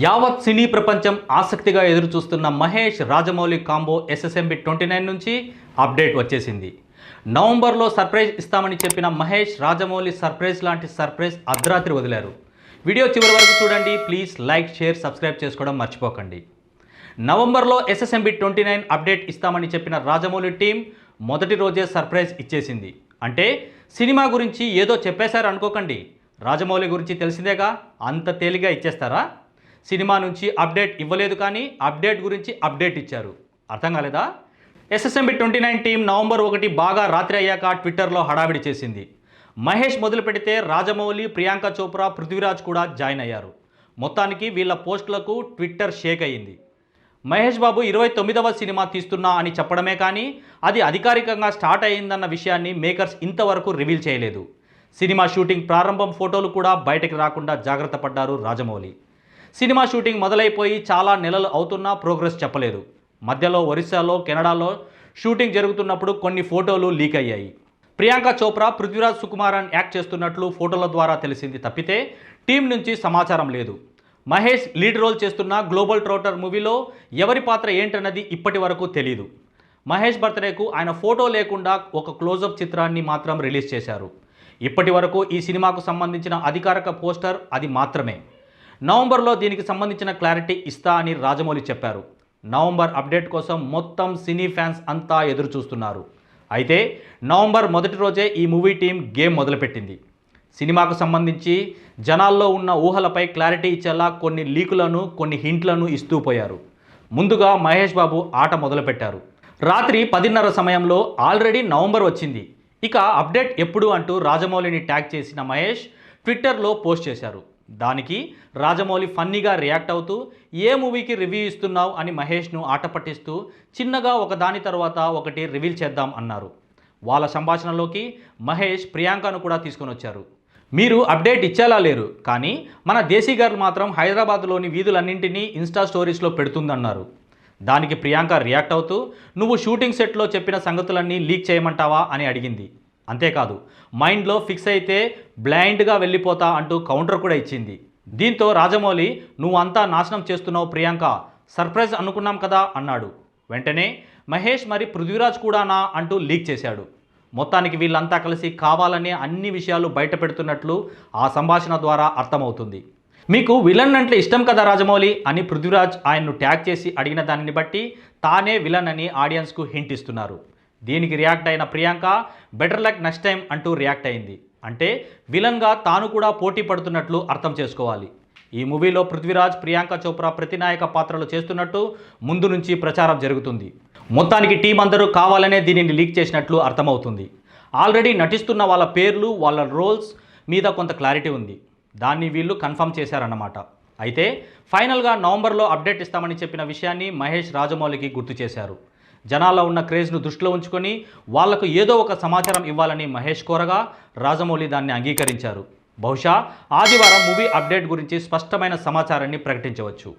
యావత్ సినీ ప్రపంచం ఆసక్తిగా ఎదురుచూస్తున్న Mahesh Rajamouli combo SSMB twenty nine నుంచి అప్డేట్ వచ్చేసింది. నవంబర్లో సర్ప్రైజ్ ఇస్తామని చెప్పిన మహేష్ రాజమౌళి సర్ప్రైజ్ లాంటి సర్ప్రైజ్ అర్ధరాత్రి వదిలారు. వీడియో చివరి వరకు చూడండి ప్లీజ్ లైక్ షేర్ సబ్స్క్రైబ్ చేసుకోవడం మర్చిపోకండి. నవంబర్లో ఎస్ఎస్ఎంబి ట్వంటీ నైన్ అప్డేట్ ఇస్తామని చెప్పిన రాజమౌళి టీం మొదటి రోజే సర్ప్రైజ్ ఇచ్చేసింది. అంటే సినిమా గురించి ఏదో చెప్పేశారు అనుకోకండి. రాజమౌళి గురించి తెలిసిందేగా? అంత తేలిగా ఇచ్చేస్తారా? సినిమా నుంచి అప్డేట్ ఇవ్వలేదు కానీ అప్డేట్ గురించి అప్డేట్ ఇచ్చారు. అర్థం కాలేదా? SSMB twenty nine team November ఒకటి బాగా రాత్రి అయ్యాక ట్విట్టర్లో హడావిడి చేసింది. మహేష్ మొదలు పెడితే రాజమౌళి ప్రియాంక చోప్రా పృథ్వీరాజ్ కూడా జాయిన్ అయ్యారు. మొత్తానికి వీళ్ళ పోస్టులకు ట్విట్టర్ షేక్ అయ్యింది. మహేష్ బాబు ఇరవై తొమ్మిదవ సినిమా తీస్తున్నా అని చెప్పడమే కానీ అది అధికారికంగా స్టార్ట్ అయ్యిందన్న విషయాన్ని మేకర్స్ ఇంతవరకు రివీల్ చేయలేదు. సినిమా షూటింగ్ ప్రారంభం ఫోటోలు కూడా బయటకు రాకుండా జాగ్రత్త పడ్డారు రాజమౌళి. సినిమా షూటింగ్ మొదలైపోయి చాలా నెలలు అవుతున్నా ప్రోగ్రెస్ చెప్పలేదు. మధ్యలో ఒరిస్సాలో కెనడాలో షూటింగ్ జరుగుతున్నప్పుడు కొన్ని ఫోటోలు లీక్ అయ్యాయి. ప్రియాంక చోప్రా పృథ్వీరాజ్ సుకుమారన్ యాక్ట్ చేస్తున్నట్లు ఫోటోల ద్వారా తెలిసింది తప్పితే టీం నుంచి సమాచారం లేదు. మహేష్ లీడ్ రోల్ చేస్తున్న గ్లోబల్ ట్రోటర్ మూవీలో ఎవరి పాత్ర ఏంటన్నది ఇప్పటి వరకు తెలియదు మహేష్ బర్త్డేకు ఆయన ఫోటో లేకుండా ఒక క్లోజప్ చిత్రాన్ని మాత్రం రిలీజ్ చేశారు. ఇప్పటి వరకు ఈ సినిమాకు సంబంధించిన అధికారిక పోస్టర్ అది మాత్రమే. నవంబర్లో దీనికి సంబంధించిన క్లారిటీ ఇస్తా అని రాజమౌళి చెప్పారు. నవంబర్ అప్డేట్ కోసం మొత్తం సినీ ఫ్యాన్స్ అంతా ఎదురు చూస్తున్నారు అయితే నవంబర్ మొదటి రోజే ఈ మూవీ టీం గేమ్ మొదలుపెట్టింది. సినిమాకు సంబంధించి జనాల్లో ఉన్న ఊహలపై క్లారిటీ ఇచ్చేలా కొన్ని లీకులను కొన్ని హింట్లను ఇస్తూ పోయారు. ముందుగా మహేష్ బాబు ఆట మొదలుపెట్టారు. రాత్రి పదిన్నర సమయంలో ఆల్రెడీ నవంబర్ వచ్చింది. ఇక అప్డేట్ ఎప్పుడు అంటూ రాజమౌళిని ట్యాగ్ చేసిన మహేష్ ట్విట్టర్లో పోస్ట్ చేశారు. దానికి రాజమౌళి ఫన్నీగా రియాక్ట్ అవుతూ ఏ మూవీకి రివ్యూ ఇస్తున్నావు? అని మహేష్ను ఆట పట్టిస్తూ చిన్నగా ఒక దాని తర్వాత ఒకటి రివీల్ చేద్దాం అన్నారు. వాళ్ళ సంభాషణలోకి మహేష్ ప్రియాంకను కూడా తీసుకొని వచ్చారు. మీరు అప్డేట్ ఇచ్చేలా లేరు కానీ మన దేశీ గారు మాత్రం హైదరాబాద్లోని వీధులన్నింటినీ ఇన్స్టా స్టోరీస్లో పెడుతుందన్నారు. దానికి ప్రియాంక రియాక్ట్ అవుతూ నువ్వు షూటింగ్ సెట్లో చెప్పిన సంగతులన్నీ లీక్ చేయమంటావా? అని అడిగింది. అంతేకాదు మైండ్లో ఫిక్స్ అయితే బ్లైండ్గా వెళ్ళిపోతా అంటూ కౌంటర్ కూడా ఇచ్చింది. దీంతో రాజమౌళి నువ్వు అంతా నాశనం చేస్తున్నావు ప్రియాంక సర్ప్రైజ్ అనుకున్నాం కదా అన్నాడు. వెంటనే మహేష్ మరి పృథ్వీరాజ్ కూడానా అంటూ లీక్ చేశాడు. మొత్తానికి వీళ్ళంతా కలిసి కావాలనే అన్ని విషయాలు బయట పెడుతున్నట్లు ఆ సంభాషణ ద్వారా అర్థమవుతుంది. మీకు విలన్ అంటే ఇష్టం కదా రాజమౌళి అని పృథ్వీరాజ్ ఆయన్ను ట్యాగ్ చేసి అడిగిన దానిని బట్టి తానే విలన్ అని ఆడియన్స్కు హింట్ ఇస్తున్నారు. దీనికి రియాక్ట్ అయిన Priyanka better luck next time అంటూ రియాక్ట్ అయింది. అంటే విలన్గా తాను కూడా పోటీ పడుతున్నట్లు అర్థం చేసుకోవాలి. ఈ మూవీలో పృథ్వీరాజ్ ప్రియాంక చోప్రా ప్రతినాయక పాత్రలు చేస్తున్నట్టు ముందు నుంచి ప్రచారం జరుగుతుంది. మొత్తానికి టీం అందరూ కావాలనే దీనిని లీక్ చేసినట్లు అర్థమవుతుంది. ఆల్రెడీ నటిస్తున్న వాళ్ళ పేర్లు వాళ్ళ రోల్స్ మీద కొంత క్లారిటీ ఉంది. దాన్ని వీళ్ళు కన్ఫర్మ్ చేశారన్నమాట. అయితే ఫైనల్గా నవంబర్లో అప్డేట్ ఇస్తామని చెప్పిన విషయాన్ని మహేష్ రాజమౌళికి గుర్తు చేశారు. జనాల్లో ఉన్న క్రేజ్ను దృష్టిలో ఉంచుకొని వాళ్ళకు ఏదో ఒక సమాచారం ఇవ్వాలని మహేష్ కోరగా రాజమౌళి దాన్ని అంగీకరించారు. బహుశా ఆదివారం మూవీ అప్డేట్ గురించి స్పష్టమైన సమాచారాన్ని ప్రకటించవచ్చు.